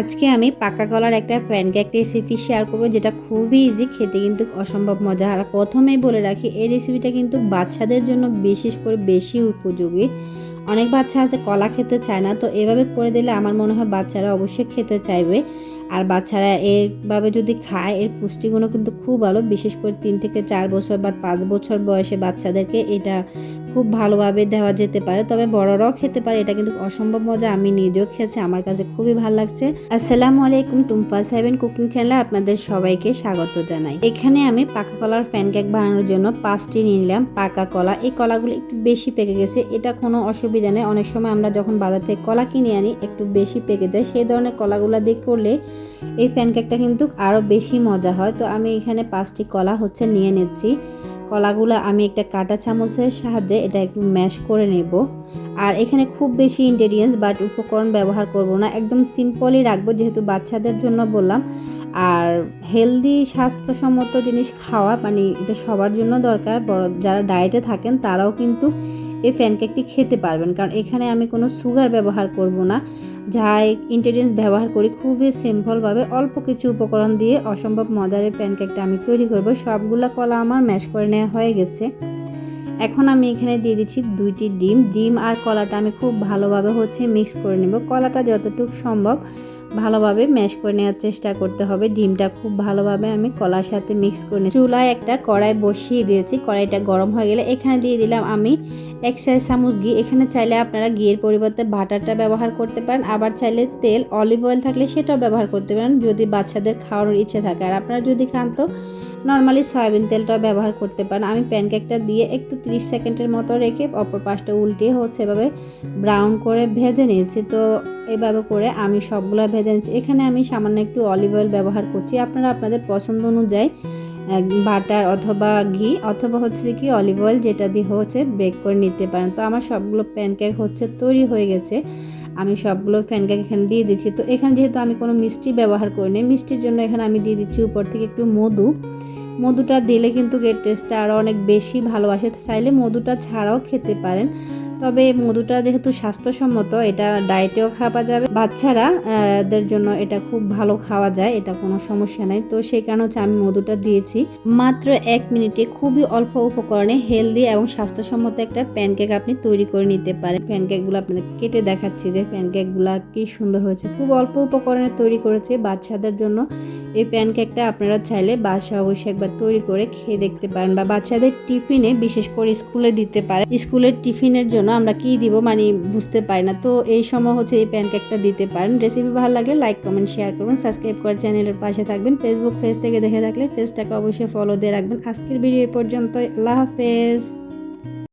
আজকে আমি পাকা কলার একটা প্যানকেক রেসিপি শেয়ার করব, যেটা খুবই ইজি খেতে কিন্তু অসম্ভব মজা। আর প্রথমেই বলে রাখি, এই রেসিপিটা কিন্তু বাচ্চাদের জন্য বিশেষ করে বেশি উপযোগী। অনেক বাচ্চা আছে, কলা খেতে চায় না, তো এভাবে করে দিলে আমার মনে হয় বাচ্চারা অবশ্যই খেতে চাইবে। আর বাচ্চারা এরভাবে যদি খায়, এর পুষ্টিগুণও কিন্তু খুব ভালো। বিশেষ করে তিন থেকে চার বছর বা পাঁচ বছর বয়সে বাচ্চাদেরকে এটা খুব ভালোভাবে দেওয়া যেতে পারে। তবে বড়রাও খেতে পারে, এটা কিন্তু অসম্ভব মজা। আমি নিজেও খেয়েছি, আমার কাছে খুবই ভালো লাগছে। আসসালামু আলাইকুম টুম্পা সেভেন কুকিং চ্যানেলে আপনাদের সবাইকে স্বাগত জানাই। এখানে আমি পাকা কলার প্যানকেক বানানোর জন্য পাঁচটি নিলাম পাকা কলা। এই কলাগুলো একটু বেশি পেকে গেছে, এটা কোনো অসুবিধা নেই। অনেক সময় আমরা যখন বাজার থেকে কলা কিনে আনি, একটু বেশি পেকে যায়। সেই ধরনের কলাগুলো দিয়ে করলে এই প্যানকেকটা কিন্তু আরও বেশি মজা হয়। তো আমি এখানে পাঁচটি কলা হচ্ছে নিয়ে নিচ্ছি। কলাগুলো আমি একটা কাটা চামচের সাহায্যে এটা একটু ম্যাশ করে নেব। আর এখানে খুব বেশি ইনগ্রেডিয়েন্টস বাট উপকরণ ব্যবহার করব না। একদম সিম্পলই রাখব যেহেতু বাচ্চাদের জন্য বললাম। আর হেলদি স্বাস্থ্যসম্মত জিনিস খাওয়া মানে এটা সবার জন্য দরকার। বড় যারা ডায়েটে থাকেন তারাও কিন্তু এই প্যানকেকটি খেতে পারবেন। কারণ এখানে আমি কোনো সুগার ব্যবহার করব না। যা ইনগ্রেডিয়েন্টস ব্যবহার করি খুবই সিম্পলভাবে অল্প কিছু উপকরণ দিয়ে অসম্ভব মজার এই প্যানকেকটা আমি তৈরি করব। সবগুলো কলা আমার ম্যাশ করে নেওয়া হয়ে গেছে। এখন আমি এখানে দিয়ে দিচ্ছি দুইটি ডিম। ডিম আর কলাটা আমি খুব ভালোভাবে হচ্ছে মিক্স করে নেব। কলাটা যতটুকু সম্ভব ভালোভাবে ম্যাশ করে নেওয়ার চেষ্টা করতে হবে। ডিমটা খুব ভালোভাবে আমি কলার সাথে মিক্স করে নিই চুলায় একটা কড়াই বসিয়ে দিয়েছি। কড়াইটা গরম হয়ে গেলে এখানে দিয়ে দিলাম আমি এক চার চামচ ঘি। এখানে চাইলে আপনারা ঘিয়ের পরিবর্তে বাটারটা ব্যবহার করতে পারেন। আবার চাইলে তেল, অলিভ অয়েল থাকলে সেটাও ব্যবহার করতে পারেন যদি বাচ্চাদের খাওয়ানোর ইচ্ছে থাকে। আর আপনারা যদি খান তো নর্মালি সয়াবিন তেলটাও ব্যবহার করতে পারেন। আমি প্যানকেকটা দিয়ে একটু 30 সেকেন্ডের মতো রেখে অপর পাশটা উল্টিয়ে হচ্ছে এভাবে ব্রাউন করে ভেজে নিয়েছি। তো এভাবে করে আমি সবগুলো ভেজে নিচ্ছি। এখানে আমি সামান্য একটু অলিভ অয়েল ব্যবহার করছি। আপনারা আপনাদের পছন্দ অনুযায়ী বাটার অথবা ঘি অথবা হচ্ছে কি অলিভ অয়েল যেটা দিয়ে হচ্ছে ব্রেক করে নিতে পারেন। তো আমার সবগুলো প্যানকেক হচ্ছে তৈরি হয়ে গেছে। আমি সবগুলো প্যানকেক এখানে দিয়ে দিচ্ছি। তো এখানে যেহেতু আমি কোনো মিষ্টি ব্যবহার করিনি মিষ্টির জন্য এখানে আমি দিয়ে দিচ্ছি উপর থেকে একটু মধু। মধুটা দিলে কিন্তু এর টেস্টটা আরও অনেক বেশি ভালোবাসে চাইলে মধুটা ছাড়াও খেতে পারেন। তবে মধুটা যেহেতু স্বাস্থ্যসম্মত, এটা ডায়েটেও খাওয়া যাবে। বাচ্চারা দের জন্য এটা খুব ভালো খাওয়া যায়, এটা কোনো সমস্যা নাই। তো সেই কারণে হচ্ছে আমি মধুটা দিয়েছি। মাত্র এক মিনিটে খুবই অল্প উপকরণে হেলদি এবং স্বাস্থ্যসম্মত একটা প্যানকেক আপনি তৈরি করে নিতে পারেন। প্যানকেকগুলো আপনাদের কেটে দেখাচ্ছি যে প্যানকেকগুলো কি সুন্দর হয়েছে। খুব অল্প উপকরণে তৈরি করেছে। বাচ্চাদের জন্য এই প্যানকেকটা আপনারা চাইলে বাসা অবশ্যই একবার তৈরি করে খেয়ে দেখতে পারেন বা বাচ্চাদের টিফিনে বিশেষ করে স্কুলে দিতে পারেন। স্কুলের টিফিনের জন্য আমরা কি দিব মানে বুঝতে পারি না। তো এই সময় হচ্ছে এই প্যানকেকটা দিতে পারেন। রেসিপি ভালো লাগলে লাইক কমেন্ট শেয়ার করবেন। সাবস্ক্রাইব করে চ্যানেলের পাশে থাকবেন। ফেসবুক পেজ থেকে দেখে থাকলে পেজটাকে অবশ্যই ফলো দিয়ে রাখবেন। আজকের ভিডিও এ পর্যন্ত আল্লাহ হাফেজ।